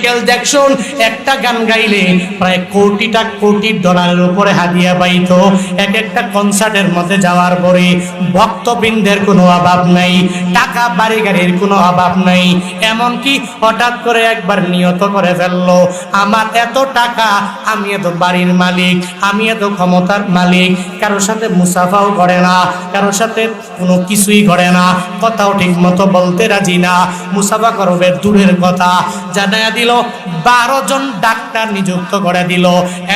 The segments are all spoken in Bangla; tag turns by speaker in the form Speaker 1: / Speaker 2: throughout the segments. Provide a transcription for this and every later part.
Speaker 1: মাইকেল জ্যাকসন একটা গান গাইলে প্রায় কোটিটা কোটি ডলারের উপরে হাদিয়া পাইতো। এক একটা কনসার্টের মধ্যে যাওয়ার পরে ভক্তবৃন্দের কোনো অভাব নাই, টাকা বাড়ি গাড়ির কোনো অভাব নাই। এমনকি হঠাৎ করে একবার নিয়ত করে ফেলল, আমার এত টাকা, আমি এত বাড়ির মালিক, আমি এত ক্ষমতার মালিক, কারোর সাথে মুসাফাও করে না, কারোর সাথে কোনো কিছুই করে না, কথাও ঠিক মতো বলতে রাজি না, মুসাফা করবে দূরের কথা। জানায়া দিল বারো জন ডাক্তার নিযুক্ত করে দিল।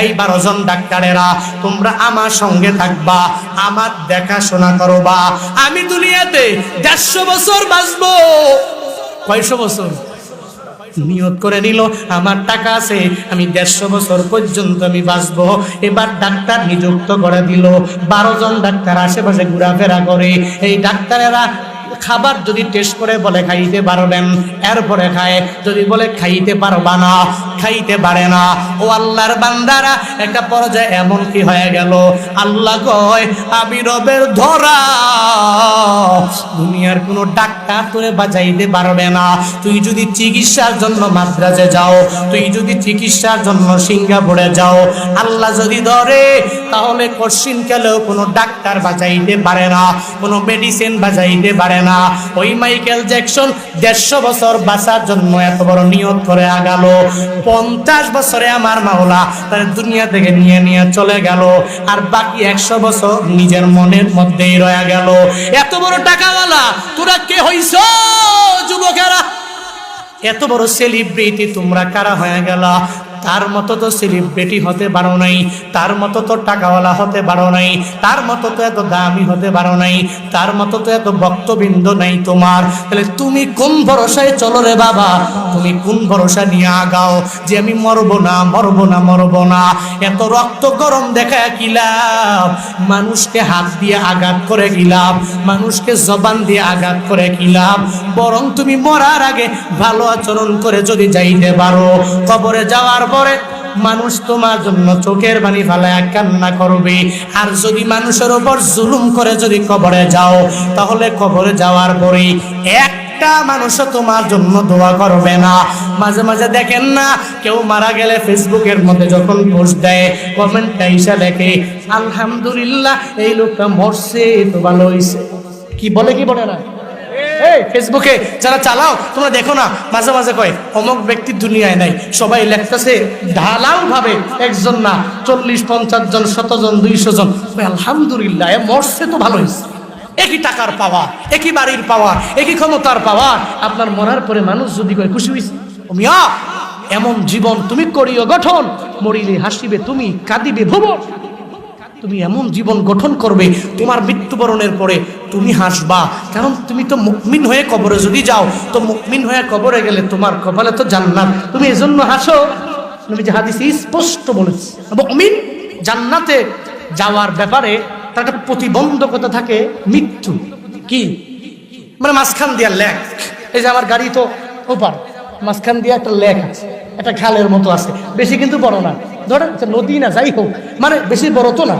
Speaker 1: এই বারো জন ডাক্তারেরা, তোমরা আমার সঙ্গে থাকবা, আমার দেখাশোনা করবা। আমি দুনিয়াতে দেড়শো বছর বাঁচবো। কয়শো বছর? নিয়ত করে নিল আমার টাকা আছে, আমি দেড়শো বছর পর্যন্ত আমি বাঁচবো। এবার ডাক্তার নিযুক্ত করে দিল। বারো জন ডাক্তার আশেপাশে ঘোরাফেরা করে। এই ডাক্তারেরা খাবার যদি টেস্ট করে বলে খাইতে পারবেন এরপরে খায়। যদি বলে খাইতে পারবা না, খাইতে পারে না। ও আল্লাহর বান্দারা, একটা পর্যায়ে এমন কি হয়ে গেল? আল্লাহ কয়, আমি রবের ধরা। দুনিয়ার কোনো ডাক্তার তোরে বাঁচাইতে পারবে না। তুই যদি চিকিৎসার জন্য মাদ্রাজে যাও, তুই যদি চিকিৎসার জন্য সিঙ্গাপুরে যাও, আল্লাহ যদি ধরে, তাহলে কশিন কালেও কোনো ডাক্তার বাঁচাইতে পারে না, কোনো মেডিসিন বাঁচাইতে পারে না। ওই মাইকেল জ্যাকসন দেড়শো বছর বাঁচার জন্য এত বড় নিয়ত করে আগালো। পঞ্চাশ বছরে আমার মাওলা তার দুনিয়া থেকে নিয়ে নিয়ে চলে গেল। আর বাকি একশো বছর নিজের মনের মধ্যেই রয়ে গেল। এত বড় টাকাওয়ালা, তোরা কে হইছ যুবকেরা? এত বড় সেলিব্রিটি তোমরা কারা হয়ে গেল? তার মতো তো সেলিব্রিটি হতে পারো নাই, তার মতো তো টাকাওয়ালা হতে পারো নাই, তার মতো তো এত দামি হতে পারো নাই, তার মতো তো এত বক্তবৃন্দ নাই তোমার। তাহলে তুমি কোন ভরসায় চলো রে বাবা? তুমি কোন ভরসা নিয়ে আগাও যে আমি মরবো না মরবো না মরবো না? এত রক্ত গরম দেখা কি লাভ মানুষকে হাত দিয়ে আঘাত করে কি লাভ মানুষকে জবান দিয়ে আঘাত করে কি লাভ বরং তুমি মরার আগে ভালো আচরণ করে যদি যাইতে পারো, কবরে যাওয়ার পরে, মানুষ তোমার জন্য চোখের বাণী ফালায় কান্না করবে। আর যদি মানুষের ওপর জুলুম করে যদি কবরে যাও, তাহলে কবরে যাওয়ার পরে একটা মানুষও তোমার জন্য দোয়া করবে না। মাঝে মাঝে দেখেন না, কেউ মারা গেলে ফেসবুকের মধ্যে যখন পোস্ট দেয়, কমেন্টটা হিসা লেখে আলহামদুলিল্লাহ, এই লোকটা মরছে, তো ভালো হয়েছে কি বলে কি বলে না? ফেসবুকে যারা চালাও, তোমরা দেখো না, মাঝে মাঝে কয়, অমুক ব্যক্তি দুনিয়ায় নাই। সবাই লেখতেছে ঢালাও ভাবে একজন না, চল্লিশ, পঞ্চাশ জন শতজন দুইশো জন। আলহামদুলিল্লাহ মরছে তো ভালো হয়েছে একই টাকার পাওয়া একই বাড়ির পাওয়া একই ক্ষমতার পাওয়া আপনার মরার পরে মানুষ যদি কয়, খুশি হয়েছে এমন জীবন তুমি করিও গঠন, মরিলে হাসিবে তুমি, কাঁদিবে ভুবন। তুমি এমন জীবন গঠন করবে, তোমার মৃত্যুবরণের পরে তুমি হাসবা। কারণ তুমি তো মুকমিন হয়ে কবরে যদি যাও, তো মুকমিন হয়ে কবরে গেলে তোমার কপালে তো জান্নাত। তুমি এজন্য হাসো। নবী হাদিসে স্পষ্ট বলেছে। মুকমিন জান্নাতে যাওয়ার ব্যাপারে তার একটা প্রতিবন্ধকতা থাকে মৃত্যু। কি? মানে মাঝখান দিয়া লেখ। এই যে আমার গাড়ি তো ওপার। মাঝখান দিয়ে একটা লেখ আছে, একটা খালের মতো আছে। বেশি কিন্তু বড় না। ধরেন নদী না, যাই হোক মানে বেশি বড় তো না।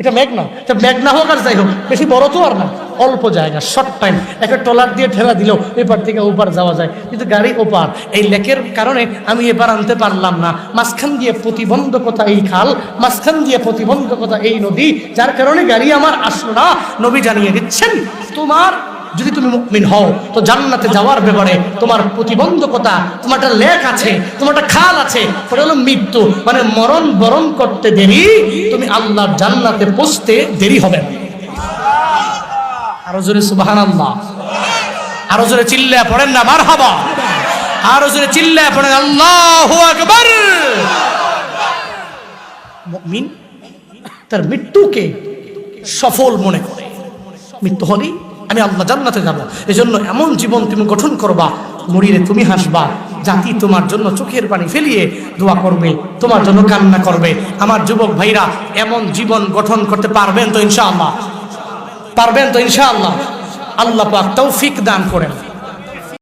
Speaker 1: এটা মেঘ না, এটা মেঘ না হোক আর যাই হোক, বেশি বড় তো আর না। অল্প জায়গা শর্ট টাইম একটা ট্রলার দিয়ে ঠেলা দিলেও এপার থেকে ওপার যাওয়া যায়। কিন্তু গাড়ি ওপার, এই লেকের কারণে আমি এবার আনতে পারলাম না। মাঝখান দিয়ে প্রতিবন্ধকতা এই খাল, মাঝখান দিয়ে প্রতিবন্ধকতা এই নদী, যার কারণে গাড়ি আমার আসলো না। নবী জানিয়ে দিচ্ছেন, তোমার যদি তুমি মুকমিন হও, তো জান্নাতে যাওয়ার ব্যাপারে তোমার প্রতিবন্ধকতা, তোমার একটা লেখ আছে, তোমার একটা খাল আছে ওটা হলো মৃত্যু। মানে মরণ বরণ করতে দেরি, তুমি আল্লাহর জান্নাতে পৌঁছতে দেরি হবে। আরও জোরে সুবাহান আল্লাহ আরও জোরে চিল্লা পড়েন না মার হাবা আরও জোরে চিল্লা পড়েন, আল্লাহ আকবর। মুমিন তার মৃত্যুকে সফল মনে করে। মৃত্যু হলেই আমি আল্লাহ জান্নাতে যাব। এজন্য এমন জীবন তুমি গঠন করবা মরিরে তুমি হাসবা, জাতি তোমার জন্য চোখের পানি ফেলিয়ে দোয়া করবে, তোমার জন্য কান্না করবে। আমার যুবক ভাইরা, এমন জীবন গঠন করতে পারবেন তো ইনশাআল্লাহ? পারবেন তো ইনশাআল্লাহ? আল্লাহ পাক তৌফিক দান করেন।